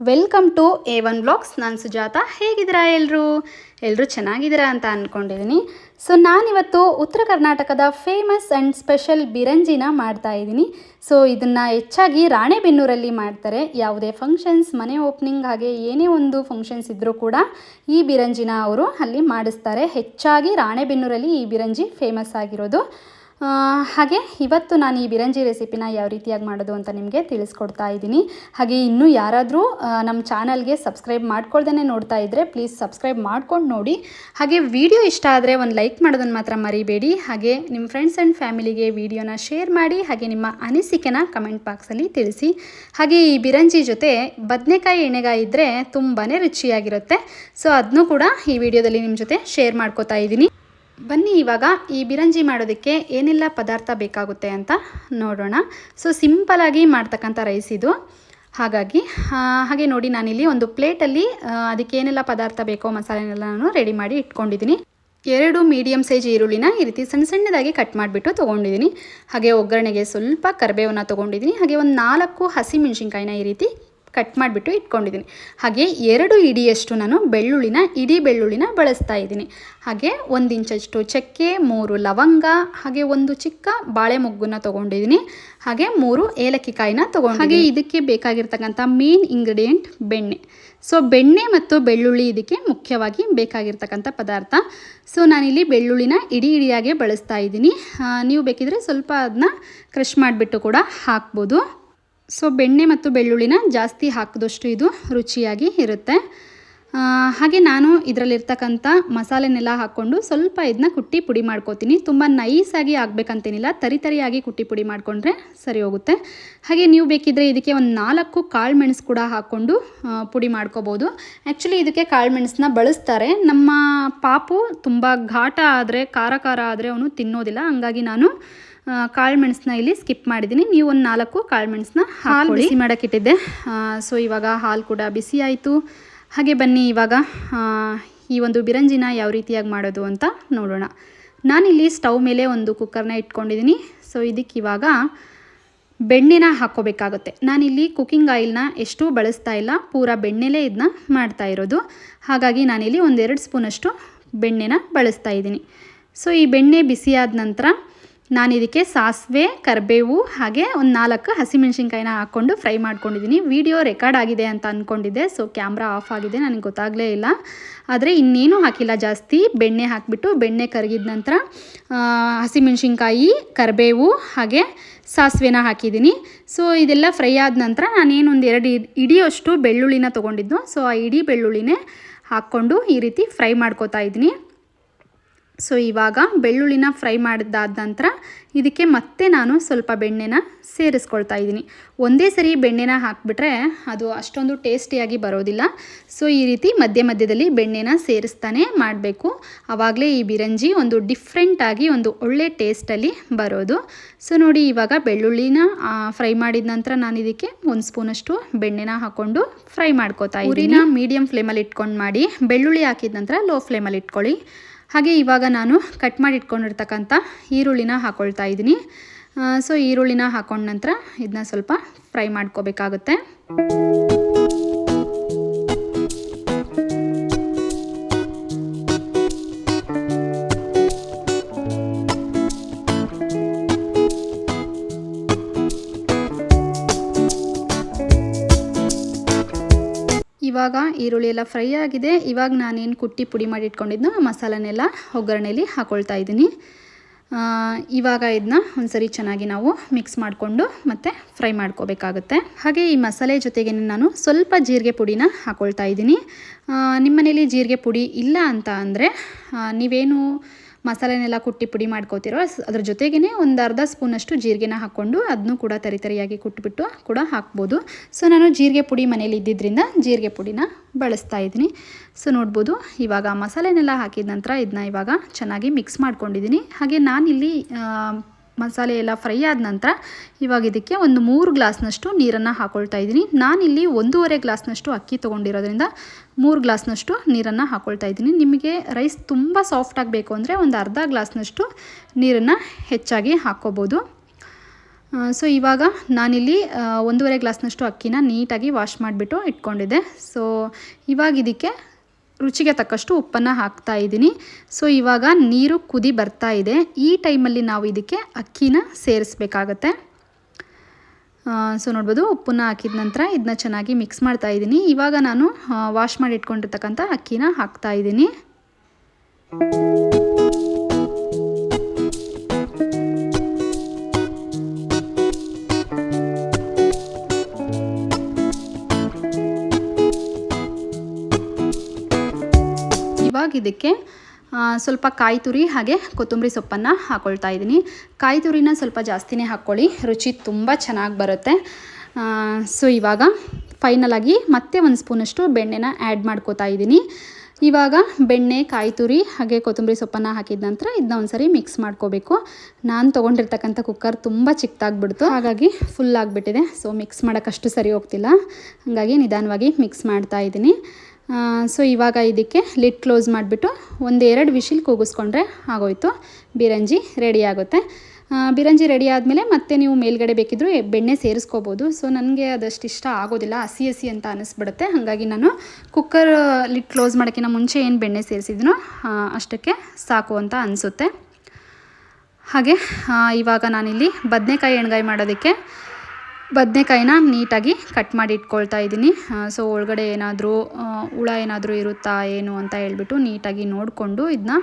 Welcome to A one blogs. ನಾನು ಸುಜಾತ. ಹೇಗಿದ್ದೀರಾ ಎಲ್ಲರೂ ಎಲ್ಲರೂ ಚೆನ್ನಾಗಿದ್ದೀರಾ ಅಂತ ಅಂದ್ಕೊಂಡಿದ್ದೀನಿ ಸೊ ನಾನಿವತ್ತು ಉತ್ತರ ಕರ್ನಾಟಕದ ಫೇಮಸ್ ಆ್ಯಂಡ್ ಸ್ಪೆಷಲ್ ಬಿರಂಜಿನ ಮಾಡ್ತಾ ಇದ್ದೀನಿ. ಸೊ ಇದನ್ನು ಹೆಚ್ಚಾಗಿ ರಾಣೆಬೆನ್ನೂರಲ್ಲಿ ಮಾಡ್ತಾರೆ. ಯಾವುದೇ ಫಂಕ್ಷನ್ಸ್ ಮನೆ ಓಪನಿಂಗ್ ಹಾಗೆ ಏನೇ ಒಂದು ಫಂಕ್ಷನ್ಸ್ ಇದ್ದರೂ ಕೂಡ ಈ ಬಿರಂಜಿನ ಅವರು ಅಲ್ಲಿ ಮಾಡಿಸ್ತಾರೆ. ಹೆಚ್ಚಾಗಿ ರಾಣೆಬೆನ್ನೂರಲ್ಲಿ ಈ ಬಿರಂಜಿ ಫೇಮಸ್ ಆಗಿರೋದು. ಹಾಗೆ ಇವತ್ತು ನಾನು ಈ ಬಿರಂಜಿ ರೆಸಿಪಿನ ಯಾವ ರೀತಿಯಾಗಿ ಮಾಡೋದು ಅಂತ ನಿಮಗೆ ತಿಳಿಸ್ಕೊಡ್ತಾ ಇದ್ದೀನಿ. ಹಾಗೆ ಇನ್ನೂ ಯಾರಾದರೂ ನಮ್ಮ ಚಾನಲ್ಗೆ ಸಬ್ಸ್ಕ್ರೈಬ್ ಮಾಡ್ಕೊಳ್ದೇ ನೋಡ್ತಾ ಇದ್ದರೆ ಪ್ಲೀಸ್ ಸಬ್ಸ್ಕ್ರೈಬ್ ಮಾಡ್ಕೊಂಡು ನೋಡಿ. ಹಾಗೆ ವಿಡಿಯೋ ಇಷ್ಟ ಆದರೆ ಒಂದು ಲೈಕ್ ಮಾಡೋದನ್ನು ಮಾತ್ರ ಮರಿಬೇಡಿ. ಹಾಗೆ ನಿಮ್ಮ ಫ್ರೆಂಡ್ಸ್ ಆ್ಯಂಡ್ ಫ್ಯಾಮಿಲಿಗೆ ವಿಡಿಯೋನ ಶೇರ್ ಮಾಡಿ, ಹಾಗೆ ನಿಮ್ಮ ಅನಿಸಿಕೆನ ಕಮೆಂಟ್ ಬಾಕ್ಸಲ್ಲಿ ತಿಳಿಸಿ. ಹಾಗೆ ಈ ಬಿರಂಜಿ ಜೊತೆ ಬದನೆಕಾಯಿ ಎಣ್ಣೆಗಾಯಿ ಇದ್ದರೆ ತುಂಬಾ ರುಚಿಯಾಗಿರುತ್ತೆ. ಸೊ ಅದನ್ನೂ ಕೂಡ ಈ ವಿಡಿಯೋದಲ್ಲಿ ನಿಮ್ಮ ಜೊತೆ ಶೇರ್ ಮಾಡ್ಕೋತಾ ಇದ್ದೀನಿ. ಬನ್ನಿ ಇವಾಗ ಈ ಬಿರಂಜಿ ಮಾಡೋದಕ್ಕೆ ಏನೆಲ್ಲ ಪದಾರ್ಥ ಬೇಕಾಗುತ್ತೆ ಅಂತ ನೋಡೋಣ. ಸೊ ಸಿಂಪಲಾಗಿ ಮಾಡ್ತಕ್ಕಂಥ ರೈಸ್ ಇದು. ಹಾಗಾಗಿ ಹಾಗೆ ನೋಡಿ ನಾನಿಲ್ಲಿ ಒಂದು ಪ್ಲೇಟಲ್ಲಿ ಅದಕ್ಕೆ ಏನೆಲ್ಲ ಪದಾರ್ಥ ಬೇಕೋ ಮಸಾಲೆನೆಲ್ಲ ನಾನು ರೆಡಿ ಮಾಡಿ ಇಟ್ಕೊಂಡಿದ್ದೀನಿ. ಎರಡು ಮೀಡಿಯಮ್ ಸೈಜ್ ಈರುಳ್ಳಿನ ಈ ರೀತಿ ಸಣ್ಣ ಸಣ್ಣದಾಗಿ ಕಟ್ ಮಾಡಿಬಿಟ್ಟು ತೊಗೊಂಡಿದ್ದೀನಿ. ಹಾಗೆ ಒಗ್ಗರಣೆಗೆ ಸ್ವಲ್ಪ ಕರಿಬೇವನ್ನ ತೊಗೊಂಡಿದ್ದೀನಿ. ಹಾಗೆ ಒಂದು ನಾಲ್ಕು ಹಸಿ ಮೆಣಸಿನ್ಕಾಯಿನ ಈ ರೀತಿ ಕಟ್ ಮಾಡಿಬಿಟ್ಟು ಇಟ್ಕೊಂಡಿದ್ದೀನಿ. ಹಾಗೆ ಎರಡು ಇಡಿಯಷ್ಟು ನಾನು ಬೆಳ್ಳುಳ್ಳಿನ, ಇಡೀ ಬೆಳ್ಳುಳ್ಳಿನ ಬಳಸ್ತಾ ಇದ್ದೀನಿ. ಹಾಗೆ ಒಂದು ಇಂಚಷ್ಟು ಚಕ್ಕೆ, ಮೂರು ಲವಂಗ, ಹಾಗೆ ಒಂದು ಚಿಕ್ಕ ಬಾಳೆ ಮೊಗ್ಗನ್ನ ತೊಗೊಂಡಿದ್ದೀನಿ. ಹಾಗೆ ಮೂರು ಏಲಕ್ಕಿ ಕಾಯಿನ ತೊಗೊಂಡು ಹಾಗೆ ಇದಕ್ಕೆ ಬೇಕಾಗಿರ್ತಕ್ಕಂಥ ಮೇನ್ ಇಂಗ್ರೀಡಿಯೆಂಟ್ ಬೆಣ್ಣೆ. ಸೊ, ಬೆಣ್ಣೆ ಮತ್ತು ಬೆಳ್ಳುಳ್ಳಿ ಇದಕ್ಕೆ ಮುಖ್ಯವಾಗಿ ಬೇಕಾಗಿರ್ತಕ್ಕಂಥ ಪದಾರ್ಥ. ಸೊ, ನಾನಿಲ್ಲಿ ಬೆಳ್ಳುಳ್ಳಿನ ಇಡೀ ಇಡಿಯಾಗೆ ಬಳಸ್ತಾ ಇದ್ದೀನಿ. ನೀವು ಬೇಕಿದ್ರೆ ಸ್ವಲ್ಪ ಅದನ್ನ ಕ್ರಷ್ ಮಾಡಿಬಿಟ್ಟು ಕೂಡ ಹಾಕ್ಬೋದು. ಸೊ ಬೆಣ್ಣೆ ಮತ್ತು ಬೆಳ್ಳುಳ್ಳಿನ ಜಾಸ್ತಿ ಹಾಕಿದಷ್ಟು ಇದು ರುಚಿಯಾಗಿ ಇರುತ್ತೆ. ಹಾಗೆ ನಾನು ಇದರಲ್ಲಿರ್ತಕ್ಕಂಥ ಮಸಾಲೆನೆಲ್ಲ ಹಾಕ್ಕೊಂಡು ಸ್ವಲ್ಪ ಇದನ್ನ ಕುಟ್ಟಿ ಪುಡಿ ಮಾಡ್ಕೋತೀನಿ. ತುಂಬ ನೈಸಾಗಿ ಆಗಬೇಕಂತೇನಿಲ್ಲ. ತರಿ ತರಿಯಾಗಿ ಕುಟ್ಟಿ ಪುಡಿ ಮಾಡಿಕೊಂಡ್ರೆ ಸರಿ ಹೋಗುತ್ತೆ. ಹಾಗೆ ನೀವು ಬೇಕಿದ್ದರೆ ಇದಕ್ಕೆ ಒಂದು ನಾಲ್ಕು ಕಾಳು ಮೆಣಸು ಕೂಡ ಹಾಕ್ಕೊಂಡು ಪುಡಿ ಮಾಡ್ಕೋಬೋದು. ಆ್ಯಕ್ಚುಲಿ ಇದಕ್ಕೆ ಕಾಳು ಮೆಣಸನ್ನ ಬಳಸ್ತಾರೆ. ನಮ್ಮ ಪಾಪು ತುಂಬ ಘಾಟ ಆದರೆ, ಖಾರ ಖಾರ ಆದರೆ ಅವನು ತಿನ್ನೋದಿಲ್ಲ. ಹಂಗಾಗಿ ನಾನು ಕಾಳು ಮೆಣಸನ್ನ ಇಲ್ಲಿ ಸ್ಕಿಪ್ ಮಾಡಿದ್ದೀನಿ ನೀವು ಒಂದು ನಾಲ್ಕು ಕಾಳು ಮೆಣಸನ್ನ ಹಾಲು ಬಿಸಿ ಮಾಡೋಕ್ಕಿಟ್ಟಿದ್ದೆ ಸೊ ಇವಾಗ ಹಾಲು ಕೂಡ ಬಿಸಿ ಆಯಿತು. ಹಾಗೆ ಬನ್ನಿ ಇವಾಗ ಈ ಒಂದು ಬಿರಂಜಿನ ಯಾವ ರೀತಿಯಾಗಿ ಮಾಡೋದು ಅಂತ ನೋಡೋಣ. ನಾನಿಲ್ಲಿ ಸ್ಟವ್ ಮೇಲೆ ಒಂದು ಕುಕ್ಕರ್ನ ಇಟ್ಕೊಂಡಿದ್ದೀನಿ ಸೊ ಇದಕ್ಕೆ ಇವಾಗ ಬೆಣ್ಣೆನ ಹಾಕ್ಕೋಬೇಕಾಗುತ್ತೆ. ನಾನಿಲ್ಲಿ ಕುಕ್ಕಿಂಗ್ ಆಯಿಲ್ನ ಎಷ್ಟು ಬಳಸ್ತಾ ಇಲ್ಲ. ಪೂರ ಬೆಣ್ಣೆಲೇ ಇದನ್ನ ಮಾಡ್ತಾ ಇರೋದು. ಹಾಗಾಗಿ ನಾನಿಲ್ಲಿ ಒಂದೆರಡು ಸ್ಪೂನಷ್ಟು ಬೆಣ್ಣೆನ ಬಳಸ್ತಾ ಇದ್ದೀನಿ. ಸೊ ಈ ಬೆಣ್ಣೆ ಬಿಸಿಯಾದ ನಂತರ ನಾನು ಇದಕ್ಕೆ ಸಾಸಿವೆ, ಕರಿಬೇವು ಹಾಗೆ ಒಂದು ನಾಲ್ಕು ಹಸಿಮೆಣ್ಸಿನ್ಕಾಯಿನ ಹಾಕ್ಕೊಂಡು ಫ್ರೈ ಮಾಡ್ಕೊಂಡಿದ್ದೀನಿ ವಿಡಿಯೋ ರೆಕಾರ್ಡ್ ಆಗಿದೆ ಅಂತ ಅಂದ್ಕೊಂಡಿದ್ದೆ ಸೊ ಕ್ಯಾಮ್ರಾ ಆಫ್ ಆಗಿದೆ, ನನಗೆ ಗೊತ್ತಾಗಲೇ ಇಲ್ಲ. ಆದರೆ ಇನ್ನೇನು ಹಾಕಿಲ್ಲ, ಜಾಸ್ತಿ ಬೆಣ್ಣೆ ಹಾಕಿಬಿಟ್ಟು ಬೆಣ್ಣೆ ಕರಗಿದ ನಂತರ ಹಸಿಮೆಣ್ಸಿನ್ಕಾಯಿ, ಕರಿಬೇವು ಹಾಗೆ ಸಾಸಿವೆನ ಹಾಕಿದ್ದೀನಿ ಸೊ ಇದೆಲ್ಲ ಫ್ರೈ ಆದ ನಂತರ ನಾನೇನು ಒಂದು ಎರಡು ಇಡಿಯಷ್ಟು ಬೆಳ್ಳುಳ್ಳಿನ ತೊಗೊಂಡಿದ್ದು ಸೊ ಆ ಇಡೀ ಬೆಳ್ಳುಳ್ಳಿನೇ ಹಾಕ್ಕೊಂಡು ಈ ರೀತಿ ಫ್ರೈ ಮಾಡ್ಕೋತಾ ಇದ್ದೀನಿ ಸೊ ಇವಾಗ ಬೆಳ್ಳುಳ್ಳಿನ ಫ್ರೈ ಮಾಡಿದ್ದಾದ ನಂತರ ಇದಕ್ಕೆ ಮತ್ತೆ ನಾನು ಸ್ವಲ್ಪ ಬೆಣ್ಣೆನ ಸೇರಿಸ್ಕೊಳ್ತಾ ಇದ್ದೀನಿ. ಒಂದೇ ಸರಿ ಬೆಣ್ಣೆನ ಹಾಕಿಬಿಟ್ರೆ ಅದು ಅಷ್ಟೊಂದು ಟೇಸ್ಟಿಯಾಗಿ ಬರೋದಿಲ್ಲ. ಸೊ ಈ ರೀತಿ ಮಧ್ಯ ಮಧ್ಯದಲ್ಲಿ ಬೆಣ್ಣೆನ ಸೇರಿಸ್ತಾನೆ ಮಾಡಬೇಕು. ಆವಾಗಲೇ ಈ ಬಿರಂಜಿ ಒಂದು ಡಿಫ್ರೆಂಟಾಗಿ ಒಂದು ಒಳ್ಳೆ ಟೇಸ್ಟಲ್ಲಿ ಬರೋದು. ಸೊ ನೋಡಿ ಇವಾಗ ಬೆಳ್ಳುಳ್ಳಿನ ಫ್ರೈ ಮಾಡಿದ ನಂತರ ನಾನು ಇದಕ್ಕೆ ಒಂದು ಸ್ಪೂನಷ್ಟು ಬೆಣ್ಣೆನ ಹಾಕ್ಕೊಂಡು ಫ್ರೈ ಮಾಡ್ಕೋತಾ ಇದ್ದೀನಿ. ಮೀಡಿಯಮ್ ಫ್ಲೇಮಲ್ಲಿ ಇಟ್ಕೊಂಡು ಮಾಡಿ, ಬೆಳ್ಳುಳ್ಳಿ ಹಾಕಿದ ನಂತರ ಲೋ ಫ್ಲೇಮಲ್ಲಿ ಇಟ್ಕೊಳ್ಳಿ. ಹಾಗೆ ಇವಾಗ ನಾನು ಕಟ್ ಮಾಡಿ ಇಟ್ಕೊಂಡಿರ್ತಕ್ಕಂಥ ಈರುಳ್ಳಿನ ಹಾಕ್ಕೊಳ್ತಾ ಇದ್ದೀನಿ. ಸೊ ಈರುಳ್ಳಿನ ಹಾಕೊಂಡ ನಂತರ ಇದನ್ನ ಸ್ವಲ್ಪ ಫ್ರೈ ಮಾಡ್ಕೋಬೇಕಾಗುತ್ತೆ. ಇವಾಗ ಈರುಳ್ಳಿ ಎಲ್ಲ ಫ್ರೈ ಆಗಿದೆ. ಇವಾಗ ನಾನೇನು ಕುಟ್ಟಿ ಪುಡಿ ಮಾಡಿ ಇಟ್ಕೊಂಡಿದ್ನೋ ಆ ಮಸಾಲನೆಲ್ಲ ಒಗ್ಗರಣೆಯಲ್ಲಿ ಹಾಕೊಳ್ತಾ ಇದ್ದೀನಿ. ಇವಾಗ ಇದನ್ನ ಒಂದ್ಸರಿ ಚೆನ್ನಾಗಿ ನಾವು ಮಿಕ್ಸ್ ಮಾಡಿಕೊಂಡು ಮತ್ತೆ ಫ್ರೈ ಮಾಡ್ಕೋಬೇಕಾಗುತ್ತೆ. ಹಾಗೆ ಈ ಮಸಾಲೆ ಜೊತೆಗೆ ನಾನು ಸ್ವಲ್ಪ ಜೀರಿಗೆ ಪುಡಿನ ಹಾಕೊಳ್ತಾ ಇದ್ದೀನಿ. ನಿಮ್ಮನೇಲಿ ಜೀರಿಗೆ ಪುಡಿ ಇಲ್ಲ ಅಂತ ಅಂದರೆ ನೀವೇನು ಮಸಾಲೆನೆಲ್ಲ ಕುಟ್ಟಿ ಪುಡಿ ಮಾಡ್ಕೋತಿರೋ ಅದ್ರ ಜೊತೆಗೇ ಒಂದು ಅರ್ಧ ಸ್ಪೂನಷ್ಟು ಜೀರಿಗೆನ ಹಾಕ್ಕೊಂಡು ಅದನ್ನು ಕೂಡ ತರಿ ತರಿಯಾಗಿ ಕುಟ್ಬಿಟ್ಟು ಕೂಡ ಹಾಕ್ಬೋದು. ಸೊ, ನಾನು ಜೀರಿಗೆ ಪುಡಿ ಮನೇಲಿ ಇದ್ದಿದ್ದರಿಂದ ಜೀರಿಗೆ ಪುಡಿನ ಬಳಸ್ತಾ ಇದ್ದೀನಿ. ಸೊ, ನೋಡ್ಬೋದು ಇವಾಗ ಮಸಾಲೆನೆಲ್ಲ ಹಾಕಿದ ನಂತರ ಇದನ್ನ ಇವಾಗ ಚೆನ್ನಾಗಿ ಮಿಕ್ಸ್ ಮಾಡ್ಕೊಂಡಿದ್ದೀನಿ. ಹಾಗೆ ನಾನಿಲ್ಲಿ ಮಸಾಲೆ ಎಲ್ಲ ಫ್ರೈ ಆದ ನಂತರ ಇವಾಗ ಇದಕ್ಕೆ ಒಂದು ಮೂರು ಗ್ಲಾಸ್ನಷ್ಟು ನೀರನ್ನು ಹಾಕೊಳ್ತಾ ಇದ್ದೀನಿ. ನಾನಿಲ್ಲಿ ಒಂದೂವರೆ ಗ್ಲಾಸ್ನಷ್ಟು ಅಕ್ಕಿ ತೊಗೊಂಡಿರೋದ್ರಿಂದ ಮೂರು ಗ್ಲಾಸ್ನಷ್ಟು ನೀರನ್ನು ಹಾಕೊಳ್ತಾ ಇದ್ದೀನಿ. ನಿಮಗೆ ರೈಸ್ ತುಂಬ ಸಾಫ್ಟ್ ಆಗಬೇಕು ಅಂದರೆ ಒಂದು ಅರ್ಧ ಗ್ಲಾಸ್ನಷ್ಟು ನೀರನ್ನು ಹೆಚ್ಚಾಗಿ ಹಾಕ್ಕೋಬೋದು. ಸೊ ಇವಾಗ ನಾನಿಲ್ಲಿ ಒಂದೂವರೆ ಗ್ಲಾಸ್ನಷ್ಟು ಅಕ್ಕಿನ ನೀಟಾಗಿ ವಾಶ್ ಮಾಡಿಬಿಟ್ಟು ಇಟ್ಕೊಂಡಿದ್ದೆ. ಸೊ ಇವಾಗ ಇದಕ್ಕೆ ರುಚಿಗೆ ತಕ್ಕಷ್ಟು ಉಪ್ಪನ್ನು ಹಾಕ್ತಾ ಇದ್ದೀನಿ. ಸೊ ಇವಾಗ ನೀರು ಕುದಿ ಬರ್ತಾ ಇದೆ. ಈ ಟೈಮಲ್ಲಿ ನಾವು ಇದಕ್ಕೆ ಅಕ್ಕಿನ ಸೇರಿಸ್ಬೇಕಾಗತ್ತೆ. ಸೊ ನೋಡ್ಬೋದು ಉಪ್ಪನ್ನ ಹಾಕಿದ ನಂತರ ಇದನ್ನ ಚೆನ್ನಾಗಿ ಮಿಕ್ಸ್ ಮಾಡ್ತಾ ಇದ್ದೀನಿ. ಇವಾಗ ನಾನು ವಾಶ್ ಮಾಡಿ ಇಟ್ಕೊಂಡಿರ್ತಕ್ಕಂಥ ಅಕ್ಕಿನ ಹಾಕ್ತಾ ಇದ್ದೀನಿ. ಇವಾಗ ಇದಕ್ಕೆ ಸ್ವಲ್ಪ ಕಾಯಿ ತುರಿ ಹಾಗೆ ಕೊತ್ತಂಬರಿ ಸೊಪ್ಪನ್ನು ಹಾಕ್ಕೊಳ್ತಾ ಇದ್ದೀನಿ. ಕಾಯಿ ತುರಿನ ಸ್ವಲ್ಪ ಜಾಸ್ತಿನೇ ಹಾಕ್ಕೊಳ್ಳಿ, ರುಚಿ ತುಂಬ ಚೆನ್ನಾಗಿ ಬರುತ್ತೆ. ಸೊ ಇವಾಗ ಫೈನಲಾಗಿ ಮತ್ತೆ ಒಂದು ಸ್ಪೂನಷ್ಟು ಬೆಣ್ಣೆನ ಆ್ಯಡ್ ಮಾಡ್ಕೋತಾ ಇದ್ದೀನಿ. ಇವಾಗ ಬೆಣ್ಣೆ, ಕಾಯಿ ತುರಿ ಹಾಗೆ ಕೊತ್ತಂಬರಿ ಸೊಪ್ಪನ್ನು ಹಾಕಿದ ನಂತರ ಇದನ್ನ ಒಂದ್ಸರಿ ಮಿಕ್ಸ್ ಮಾಡ್ಕೋಬೇಕು. ನಾನು ತೊಗೊಂಡಿರ್ತಕ್ಕಂಥ ಕುಕ್ಕರ್ ತುಂಬ ಚಿಕ್ಕದಾಗ್ಬಿಡ್ತು, ಹಾಗಾಗಿ ಫುಲ್ ಆಗಿಬಿಟ್ಟಿದೆ. ಸೊ ಮಿಕ್ಸ್ ಮಾಡೋಕ್ಕಷ್ಟು ಸರಿ ಹೋಗ್ತಿಲ್ಲ. ಹಾಗಾಗಿ ನಿಧಾನವಾಗಿ ಮಿಕ್ಸ್ ಮಾಡ್ತಾ ಇದ್ದೀನಿ. ಸೊ ಇವಾಗ ಇದಕ್ಕೆ ಲಿಡ್ ಕ್ಲೋಸ್ ಮಾಡಿಬಿಟ್ಟು ಒಂದೆರಡು ವಿಶಿಲ್ ಕೂಗಿಸ್ಕೊಂಡ್ರೆ ಆಗೋಯ್ತು. ಬಿರಂಜಿ ರೆಡಿ ಆಗುತ್ತೆ. ಬಿರಂಜಿ ರೆಡಿ ಆದಮೇಲೆ ಮತ್ತೆ ನೀವು ಮೇಲ್ಗಡೆ ಬೇಕಿದ್ರು ಬೆಣ್ಣೆ ಸೇರಿಸ್ಕೋಬೋದು. ಸೊ ನನಗೆ ಅದಷ್ಟು ಇಷ್ಟ ಆಗೋದಿಲ್ಲ. ಹಸಿ ಹಸಿ ಅಂತ ಅನಿಸ್ಬಿಡುತ್ತೆ. ಹಾಗಾಗಿ ನಾನು ಕುಕ್ಕರ್ ಲಿಡ್ ಕ್ಲೋಸ್ ಮಾಡೋಕ್ಕಿಂತ ಮುಂಚೆ ಏನು ಬೆಣ್ಣೆ ಸೇರಿಸಿದ್ನೋ ಅಷ್ಟಕ್ಕೆ ಸಾಕು ಅಂತ ಅನಿಸುತ್ತೆ. ಹಾಗೆ ಇವಾಗ ನಾನಿಲ್ಲಿ ಬದನೆಕಾಯಿ ಎಣ್ಗಾಯಿ ಮಾಡೋದಕ್ಕೆ ಬದನೆಕಾಯಿನ ನೀಟಾಗಿ ಕಟ್ ಮಾಡಿ ಇಟ್ಕೊಳ್ತಾ ಇದ್ದೀನಿ. ಸೊ ಒಳಗಡೆ ಏನಾದರೂ ಹುಳ ಏನಾದರೂ ಇರುತ್ತಾ ಏನು ಅಂತ ಹೇಳ್ಬಿಟ್ಟು ನೀಟಾಗಿ ನೋಡಿಕೊಂಡು ಇದನ್ನ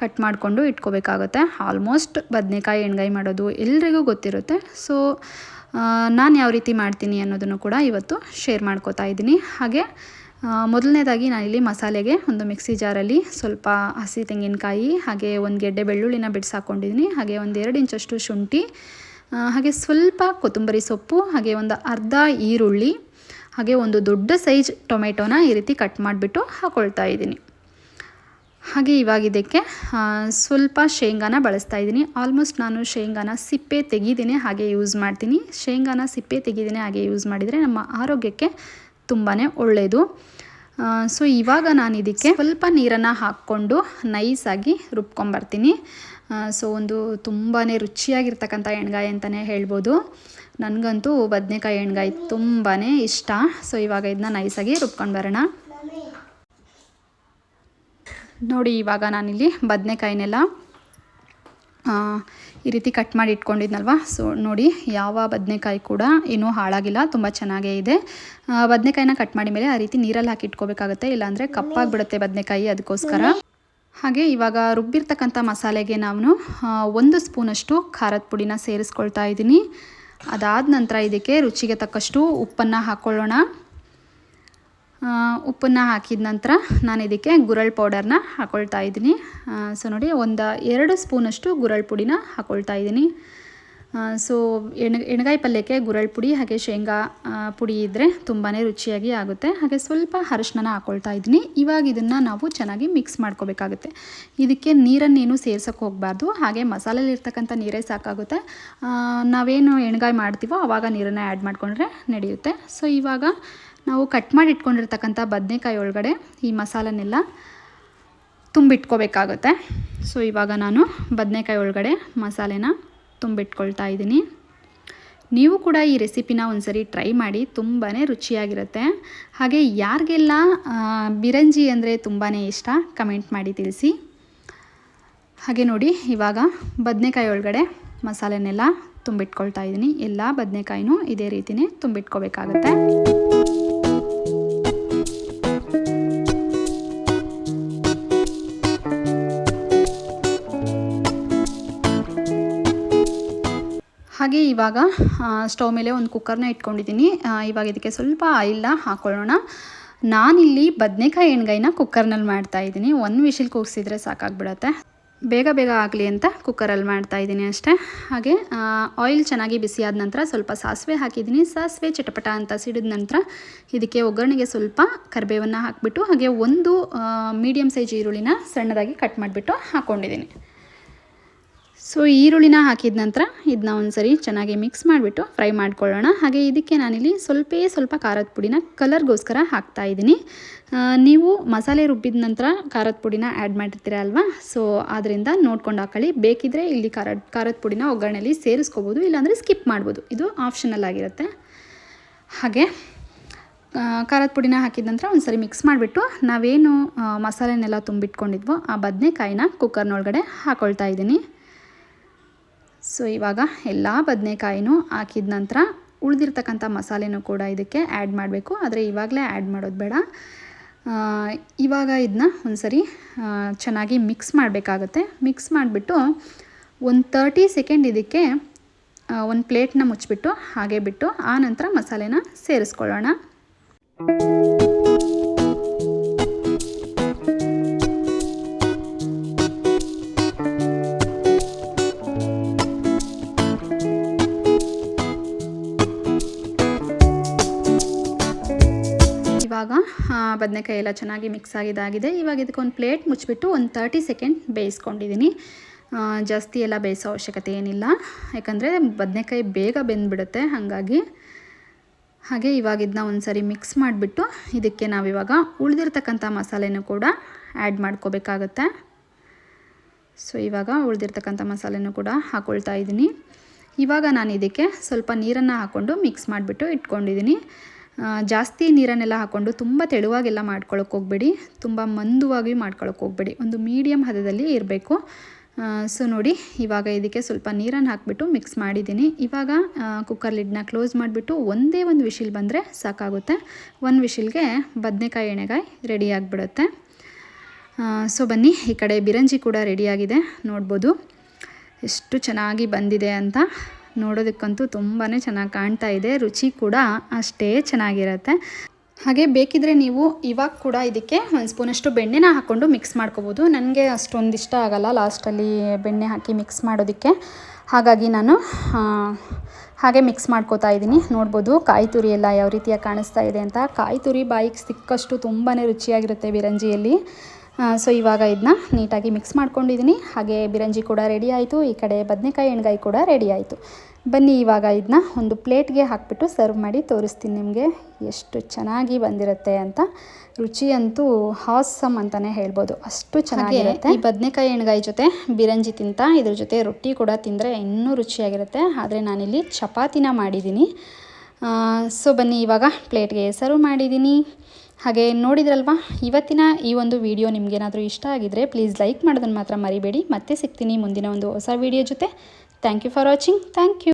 ಕಟ್ ಮಾಡಿಕೊಂಡು ಇಟ್ಕೋಬೇಕಾಗುತ್ತೆ. ಆಲ್ಮೋಸ್ಟ್ ಬದನೆಕಾಯಿ ಎಣ್ಗಾಯಿ ಮಾಡೋದು ಎಲ್ರಿಗೂ ಗೊತ್ತಿರುತ್ತೆ. ಸೊ ನಾನು ಯಾವ ರೀತಿ ಮಾಡ್ತೀನಿ ಅನ್ನೋದನ್ನು ಕೂಡ ಇವತ್ತು ಶೇರ್ ಮಾಡ್ಕೋತಾ ಇದ್ದೀನಿ. ಹಾಗೆ ಮೊದಲನೇದಾಗಿ ನಾನಿಲ್ಲಿ ಮಸಾಲೆಗೆ ಒಂದು ಮಿಕ್ಸಿ ಜಾರಲ್ಲಿ ಸ್ವಲ್ಪ ಹಸಿ ತೆಂಗಿನಕಾಯಿ, ಹಾಗೆ ಒಂದು ಗೆಡ್ಡೆ ಬೆಳ್ಳುಳ್ಳಿನ ಬಿಡಿಸಾಕೊಂಡಿದ್ದೀನಿ ಹಾಗೆ ಒಂದು ಎರಡು ಇಂಚಷ್ಟು ಶುಂಠಿ ಹಾಗೆ ಸ್ವಲ್ಪ ಕೊತ್ತಂಬರಿ ಸೊಪ್ಪು, ಹಾಗೆ ಒಂದು ಅರ್ಧ ಈರುಳ್ಳಿ, ಹಾಗೆ ಒಂದು ದೊಡ್ಡ ಸೈಜ್ ಟೊಮೆಟೊನ ಈ ರೀತಿ ಕಟ್ ಮಾಡಿಬಿಟ್ಟು ಹಾಕ್ಕೊಳ್ತಾ ಇದ್ದೀನಿ. ಹಾಗೆ ಇವಾಗ ಇದಕ್ಕೆ ಸ್ವಲ್ಪ ಶೇಂಗಾನ ಬಳಸ್ತಾ ಇದ್ದೀನಿ. ಆಲ್ಮೋಸ್ಟ್ ನಾನು ಶೇಂಗಾನ ಸಿಪ್ಪೆ ತೆಗಿದೇನೆ ಹಾಗೆ ಯೂಸ್ ಮಾಡ್ತೀನಿ. ಶೇಂಗಾನ ಸಿಪ್ಪೆ ತೆಗಿದೇನೆ ಹಾಗೆ ಯೂಸ್ ಮಾಡಿದರೆ ನಮ್ಮ ಆರೋಗ್ಯಕ್ಕೆ ತುಂಬಾ ಒಳ್ಳೆಯದು ಸೊ ಇವಾಗ ನಾನು ಇದಕ್ಕೆ ಸ್ವಲ್ಪ ನೀರನ್ನು ಹಾಕ್ಕೊಂಡು ನೈಸಾಗಿ ರುಬ್ಕೊಂಬರ್ತೀನಿ. ಸೊ ಒಂದು ತುಂಬಾ ರುಚಿಯಾಗಿರ್ತಕ್ಕಂಥ ಎಣ್ಗಾಯಿ ಅಂತಲೇ ಹೇಳ್ಬೋದು. ನನಗಂತೂ ಬದನೆಕಾಯಿ ಎಣ್ಗಾಯಿ ತುಂಬಾ ಇಷ್ಟ. ಸೊ ಇವಾಗ ಇದನ್ನ ನೈಸಾಗಿ ರುಬ್ಕೊಂಡು ಬರೋಣ. ನೋಡಿ, ಇವಾಗ ನಾನಿಲ್ಲಿ ಬದನೆಕಾಯಿನೆಲ್ಲ ಈ ರೀತಿ ಕಟ್ ಮಾಡಿ ಇಟ್ಕೊಂಡಿದ್ನಲ್ವ? ಸೊ ನೋಡಿ, ಯಾವ ಬದನೆಕಾಯಿ ಕೂಡ ಏನೂ ಹಾಳಾಗಿಲ್ಲ, ತುಂಬ ಚೆನ್ನಾಗೇ ಇದೆ. ಬದನೆಕಾಯಿನ ಕಟ್ ಮಾಡಿ ಮೇಲೆ ಆ ರೀತಿ ನೀರಲ್ಲಿ ಹಾಕಿ ಇಟ್ಕೋಬೇಕಾಗುತ್ತೆ, ಇಲ್ಲಾಂದರೆ ಕಪ್ಪಾಗಿಬಿಡುತ್ತೆ ಬದನೆಕಾಯಿ ಅದಕ್ಕೋಸ್ಕರ. ಹಾಗೆ ಇವಾಗ ರುಬ್ಬಿರ್ತಕ್ಕಂಥ ಮಸಾಲೆಗೆ ನಾನು ಒಂದು ಸ್ಪೂನಷ್ಟು ಖಾರದ ಪುಡಿನ ಸೇರಿಸ್ಕೊಳ್ತಾ ಇದ್ದೀನಿ. ಅದಾದ ನಂತರ ಇದಕ್ಕೆ ರುಚಿಗೆ ತಕ್ಕಷ್ಟು ಉಪ್ಪನ್ನು ಹಾಕ್ಕೊಳ್ಳೋಣ ಉಪ್ಪನ್ನು ಹಾಕಿದ ನಂತರ ನಾನು ಇದಕ್ಕೆ ಗುರಳ್ ಪೌಡರ್ನ ಹಾಕ್ಕೊಳ್ತಾ ಇದ್ದೀನಿ. ಸೊ ನೋಡಿ, ಒಂದು ಎರಡು ಸ್ಪೂನಷ್ಟು ಗುರಳ್ ಪುಡಿನ ಹಾಕ್ಕೊಳ್ತಾ ಇದ್ದೀನಿ. ಸೊ ಎಣ್, ಎಣ್ಗಾಯಿ ಪಲ್ಯಕ್ಕೆ ಗುರಳ್ ಪುಡಿ ಹಾಗೆ ಶೇಂಗಾ ಪುಡಿ ಇದ್ದರೆ ತುಂಬಾ ರುಚಿಯಾಗಿ ಆಗುತ್ತೆ. ಹಾಗೆ ಸ್ವಲ್ಪ ಅರಶಿನ ಹಾಕ್ಕೊಳ್ತಾ ಇದ್ದೀನಿ. ಇವಾಗ ಇದನ್ನು ನಾವು ಚೆನ್ನಾಗಿ ಮಿಕ್ಸ್ ಮಾಡ್ಕೋಬೇಕಾಗುತ್ತೆ. ಇದಕ್ಕೆ ನೀರನ್ನೇನು ಸೇರ್ಸೋಕ್ಕೆ ಹೋಗಬಾರ್ದು. ಹಾಗೆ ಮಸಾಲೆಲಿರ್ತಕ್ಕಂಥ ನೀರೇ ಸಾಕಾಗುತ್ತೆ. ನಾವೇನು ಎಣ್ಗಾಯಿ ಮಾಡ್ತೀವೋ ಆವಾಗ ನೀರನ್ನು ಆ್ಯಡ್ ಮಾಡಿಕೊಂಡ್ರೆ ನಡೆಯುತ್ತೆ. ಸೊ ಇವಾಗ ನಾವು ಕಟ್ ಮಾಡಿ ಇಟ್ಕೊಂಡಿರ್ತಕ್ಕಂಥ ಬದನೆಕಾಯಿ ಒಳಗಡೆ ಈ ಮಸಾಲನೆಲ್ಲ ತುಂಬಿಟ್ಕೋಬೇಕಾಗುತ್ತೆ. ಸೊ ಇವಾಗ ನಾನು ಬದನೆಕಾಯಿ ಒಳಗಡೆ ಮಸಾಲೆನ ತುಂಬಿಟ್ಕೊಳ್ತಾ ಇದ್ದೀನಿ. ನೀವು ಕೂಡ ಈ ರೆಸಿಪಿನ ಒಂದ್ಸರಿ ಟ್ರೈ ಮಾಡಿ ತುಂಬಾ ರುಚಿಯಾಗಿರುತ್ತೆ. ಹಾಗೆ ಯಾರಿಗೆಲ್ಲ ಬಿರಂಜಿ ಅಂದರೆ ತುಂಬಾ ಇಷ್ಟ, ಕಮೆಂಟ್ ಮಾಡಿ ತಿಳಿಸಿ. ಹಾಗೆ ನೋಡಿ, ಇವಾಗ ಬದನೆಕಾಯಿ ಒಳಗಡೆ ಮಸಾಲೆನೆಲ್ಲ ತುಂಬಿಟ್ಕೊಳ್ತಾ ಇದ್ದೀನಿ. ಎಲ್ಲ ಬದನೆಕಾಯಿನೂ ಇದೇ ರೀತಿಯೇ ತುಂಬಿಟ್ಕೋಬೇಕಾಗತ್ತೆ. ಹಾಗೆ ಇವಾಗ ಸ್ಟವ್ ಮೇಲೆ ಒಂದು ಕುಕ್ಕರ್ನ ಇಟ್ಕೊಂಡಿದ್ದೀನಿ. ಇವಾಗ ಇದಕ್ಕೆ ಸ್ವಲ್ಪ ಆಯಿಲ್ನ ಹಾಕೊಳ್ಳೋಣ. ನಾನಿಲ್ಲಿ ಬದನೆಕಾಯಿ ಎಣ್ಗಾಯಿನ ಕುಕ್ಕರ್ನಲ್ಲಿ ಮಾಡ್ತಾ ಇದ್ದೀನಿ. ಒಂದು ವಿಶಿಲ್ ಕೂಗಿಸಿದ್ರೆ ಸಾಕಾಗ್ಬಿಡತ್ತೆ. ಬೇಗ ಬೇಗ ಆಗಲಿ ಅಂತ ಕುಕ್ಕರಲ್ಲಿ ಮಾಡ್ತಾ ಇದ್ದೀನಿ ಅಷ್ಟೇ. ಹಾಗೆ ಆಯಿಲ್ ಚೆನ್ನಾಗಿ ಬಿಸಿ ಆದ ನಂತರ ಸ್ವಲ್ಪ ಸಾಸಿವೆ ಹಾಕಿದ್ದೀನಿ. ಸಾಸಿವೆ ಚಟಪಟ ಅಂತ ಸಿಡಿದ ನಂತರ ಇದಕ್ಕೆ ಒಗ್ಗರಣೆಗೆ ಸ್ವಲ್ಪ ಕರಿಬೇವನ್ನು ಹಾಕಿಬಿಟ್ಟು, ಹಾಗೆ ಒಂದು ಮೀಡಿಯಮ್ ಸೈಜ್ ಈರುಳ್ಳಿನ ಸಣ್ಣದಾಗಿ ಕಟ್ ಮಾಡಿಬಿಟ್ಟು ಹಾಕ್ಕೊಂಡಿದ್ದೀನಿ ಸೊ ಈರುಳ್ಳಿನ ಹಾಕಿದ ನಂತರ ಇದನ್ನ ಒಂದ್ಸರಿ ಚೆನ್ನಾಗಿ ಮಿಕ್ಸ್ ಮಾಡಿಬಿಟ್ಟು ಫ್ರೈ ಮಾಡ್ಕೊಳ್ಳೋಣ. ಹಾಗೆ ಇದಕ್ಕೆ ನಾನಿಲ್ಲಿ ಸ್ವಲ್ಪೇ ಸ್ವಲ್ಪ ಖಾರದ ಪುಡಿನ ಕಲರ್ಗೋಸ್ಕರ ಹಾಕ್ತಾ ಇದ್ದೀನಿ. ನೀವು ಮಸಾಲೆ ರುಬ್ಬಿದ ನಂತರ ಖಾರದ ಪುಡಿನ ಆ್ಯಡ್ ಮಾಡಿರ್ತೀರ ಅಲ್ವಾ? ಸೊ ಆದ್ದರಿಂದ ನೋಡ್ಕೊಂಡು ಹಾಕೊಳ್ಳಿ. ಬೇಕಿದ್ರೆ ಇಲ್ಲಿ ಖಾರದ ಖಾರದ ಪುಡಿನ ಒಗ್ಗರಣೆಯಲ್ಲಿ ಸೇರಿಸ್ಕೋಬೋದು, ಇಲ್ಲಾಂದರೆ ಸ್ಕಿಪ್ ಮಾಡ್ಬೋದು. ಇದು ಆಪ್ಷನಲ್ ಆಗಿರುತ್ತೆ. ಹಾಗೆ ಖಾರದ ಪುಡಿನ ಹಾಕಿದ ನಂತರ ಒಂದ್ಸರಿ ಮಿಕ್ಸ್ ಮಾಡಿಬಿಟ್ಟು ನಾವೇನು ಮಸಾಲೆನೆಲ್ಲ ತುಂಬಿಟ್ಕೊಂಡಿದ್ವೋ ಆ ಬದನೆಕಾಯಿನ ಕುಕ್ಕರ್ನೊಳಗಡೆ ಹಾಕ್ಕೊಳ್ತಾ ಇದ್ದೀನಿ. ಸೊ ಇವಾಗ ಎಲ್ಲ ಬದನೆಕಾಯಿನೂ ಹಾಕಿದ ನಂತರ ಉಳಿದಿರ್ತಕ್ಕಂಥ ಮಸಾಲೆನೂ ಕೂಡ ಇದಕ್ಕೆ ಆ್ಯಡ್ ಮಾಡಬೇಕು. ಆದರೆ ಇವಾಗಲೇ ಆ್ಯಡ್ ಮಾಡೋದು ಬೇಡ. ಇವಾಗ ಇದನ್ನ ಒಂದು ಸರಿ ಚೆನ್ನಾಗಿ ಮಿಕ್ಸ್ ಮಾಡಬೇಕಾಗತ್ತೆ. ಮಿಕ್ಸ್ ಮಾಡಿಬಿಟ್ಟು ಒಂದು ತರ್ಟಿ ಸೆಕೆಂಡ್ ಇದಕ್ಕೆ ಒಂದು ಪ್ಲೇಟ್ನ ಮುಚ್ಚಿಬಿಟ್ಟು ಹಾಗೆ ಬಿಟ್ಟು ಆ ನಂತರ ಮಸಾಲೆನ ಸೇರಿಸ್ಕೊಳ್ಳೋಣ. ಇವಾಗ ಬದನೆಕಾಯಿ ಎಲ್ಲ ಚೆನ್ನಾಗಿ ಮಿಕ್ಸ್ ಆಗಿದ್ದಾಗಿದೆ ಇವಾಗ ಇದಕ್ಕೆ ಒಂದು ಪ್ಲೇಟ್ ಮುಚ್ಚಿಬಿಟ್ಟು ಒಂದು ತರ್ಟಿ ಸೆಕೆಂಡ್ ಬೇಯಿಸ್ಕೊಂಡಿದ್ದೀನಿ ಜಾಸ್ತಿ ಎಲ್ಲ ಬೇಯಿಸೋ ಅವಶ್ಯಕತೆ ಏನಿಲ್ಲ. ಯಾಕಂದರೆ ಬದನೆಕಾಯಿ ಬೇಗ ಬೆಂದ್ಬಿಡುತ್ತೆ, ಹಾಗಾಗಿ. ಹಾಗೆ ಇವಾಗ ಇದನ್ನ ಒಂದು ಸರಿ ಮಿಕ್ಸ್ ಮಾಡಿಬಿಟ್ಟು ಇದಕ್ಕೆ ನಾವಿವಾಗ ಉಳಿದಿರ್ತಕ್ಕಂಥ ಮಸಾಲೆನೂ ಕೂಡ ಆ್ಯಡ್ ಮಾಡ್ಕೋಬೇಕಾಗತ್ತೆ. ಸೊ ಇವಾಗ ಉಳಿದಿರ್ತಕ್ಕಂಥ ಮಸಾಲೆನೂ ಕೂಡ ಹಾಕ್ಕೊಳ್ತಾ ಇದ್ದೀನಿ ಇವಾಗ ನಾನು ಇದಕ್ಕೆ ಸ್ವಲ್ಪ ನೀರನ್ನು ಹಾಕ್ಕೊಂಡು ಮಿಕ್ಸ್ ಮಾಡಿಬಿಟ್ಟು ಇಟ್ಕೊಂಡಿದ್ದೀನಿ ಜಾಸ್ತಿ ನೀರನ್ನೆಲ್ಲ ಹಾಕ್ಕೊಂಡು ತುಂಬ ತೆಳುವಾಗೆಲ್ಲ ಮಾಡ್ಕೊಳ್ಳೋಕೆ ಹೋಗ್ಬೇಡಿ. ತುಂಬ ಮಂದುವಾಗಿ ಮಾಡ್ಕೊಳ್ಳೋಕೆ ಹೋಗಬೇಡಿ. ಒಂದು ಮೀಡಿಯಮ್ ಹದದಲ್ಲಿ ಇರಬೇಕು. ಸೊ ನೋಡಿ, ಇವಾಗ ಇದಕ್ಕೆ ಸ್ವಲ್ಪ ನೀರನ್ನು ಹಾಕಿಬಿಟ್ಟು ಮಿಕ್ಸ್ ಮಾಡಿದ್ದೀನಿ. ಇವಾಗ ಕುಕ್ಕರ್ ಲಿಡ್ನ ಕ್ಲೋಸ್ ಮಾಡಿಬಿಟ್ಟು ಒಂದೇ ಒಂದು ವಿಶಿಲ್ ಬಂದರೆ ಸಾಕಾಗುತ್ತೆ. ಒಂದು ವಿಶಿಲ್ಗೆ ಬದನೆಕಾಯಿ ಎಣ್ಣೆಗಾಯಿ ರೆಡಿ ಆಗಿಬಿಡುತ್ತೆ. ಸೊ ಬನ್ನಿ, ಈ ಕಡೆ ಬಿರಂಜಿ ಕೂಡ ರೆಡಿಯಾಗಿದೆ ನೋಡ್ಬೋದು. ಎಷ್ಟು ಚೆನ್ನಾಗಿ ಬಂದಿದೆ ಅಂತ. ನೋಡೋದಕ್ಕಂತೂ ತುಂಬಾ ಚೆನ್ನಾಗಿ ಕಾಣ್ತಾ ಇದೆ. ರುಚಿ ಕೂಡ ಅಷ್ಟೇ ಚೆನ್ನಾಗಿರುತ್ತೆ. ಹಾಗೆ ಬೇಕಿದ್ರೆ ನೀವು ಇವಾಗ ಕೂಡ ಇದಕ್ಕೆ ಒಂದು ಸ್ಪೂನಷ್ಟು ಬೆಣ್ಣೆನ ಹಾಕ್ಕೊಂಡು ಮಿಕ್ಸ್ ಮಾಡ್ಕೋಬೋದು. ನನಗೆ ಅಷ್ಟೊಂದು ಇಷ್ಟ ಆಗಲ್ಲ ಲಾಸ್ಟಲ್ಲಿ ಬೆಣ್ಣೆ ಹಾಕಿ ಮಿಕ್ಸ್ ಮಾಡೋದಕ್ಕೆ. ಹಾಗಾಗಿ ನಾನು ಹಾಗೆ ಮಿಕ್ಸ್ ಮಾಡ್ಕೋತಾ ಇದ್ದೀನಿ. ನೋಡ್ಬೋದು ಕಾಯಿ ತುರಿ ಎಲ್ಲ ಯಾವ ರೀತಿಯಾಗಿ ಕಾಣಿಸ್ತಾ ಇದೆ ಅಂತ. ಕಾಯಿ ತುರಿ ಬಾಯಿಗೆ ಸಿಕ್ಕಷ್ಟು ತುಂಬಾ ರುಚಿಯಾಗಿರುತ್ತೆ ಬಿರಂಜಿಯಲ್ಲಿ. ಸೊ ಇವಾಗ ಇದನ್ನ ನೀಟಾಗಿ ಮಿಕ್ಸ್ ಮಾಡ್ಕೊಂಡಿದ್ದೀನಿ ಹಾಗೆ ಬಿರಂಜಿ ಕೂಡ ರೆಡಿ ಆಯಿತು. ಈ ಕಡೆ ಬದನೆಕಾಯಿ ಎಣ್ಗಾಯಿ ಕೂಡ ರೆಡಿ ಆಯಿತು. ಬನ್ನಿ ಇವಾಗ ಇದನ್ನ ಒಂದು ಪ್ಲೇಟ್ಗೆ ಹಾಕ್ಬಿಟ್ಟು ಸರ್ವ್ ಮಾಡಿ ತೋರಿಸ್ತೀನಿ ನಿಮಗೆ. ಎಷ್ಟು ಚೆನ್ನಾಗಿ ಬಂದಿರುತ್ತೆ ಅಂತ. ರುಚಿ ಅಂತೂ ಹಾಸಮ್ ಅಂತಲೇ ಹೇಳ್ಬೋದು. ಅಷ್ಟು ಚೆನ್ನಾಗಿರುತ್ತೆ. ಈ ಬದನೆಕಾಯಿ ಎಣ್ಗಾಯಿ ಜೊತೆ ಬಿರಂಜಿ ತಿಂತ ಇದ್ರ ಜೊತೆ ರೊಟ್ಟಿ ಕೂಡ ತಿಂದರೆ ಇನ್ನೂ ರುಚಿಯಾಗಿರುತ್ತೆ. ಆದರೆ ನಾನಿಲ್ಲಿ ಚಪಾತಿನ ಮಾಡಿದ್ದೀನಿ ಸೊ ಬನ್ನಿ ಇವಾಗ ಪ್ಲೇಟ್ಗೆ ಸರ್ವ್ ಮಾಡಿದ್ದೀನಿ ಹಾಗೆ ನೋಡಿದ್ರಲ್ವಾ? ಇವತ್ತಿನ ಈ ಒಂದು ವಿಡಿಯೋ ನಿಮಗೇನಾದರೂ ಇಷ್ಟ ಆಗಿದ್ದರೆ ಪ್ಲೀಸ್ ಲೈಕ್ ಮಾಡೋದನ್ನು ಮಾತ್ರ ಮರಿಬೇಡಿ. ಮತ್ತೆ ಸಿಗ್ತೀನಿ ಮುಂದಿನ ಒಂದು ಹೊಸ ವಿಡಿಯೋ ಜೊತೆ. Thank you for watching thank you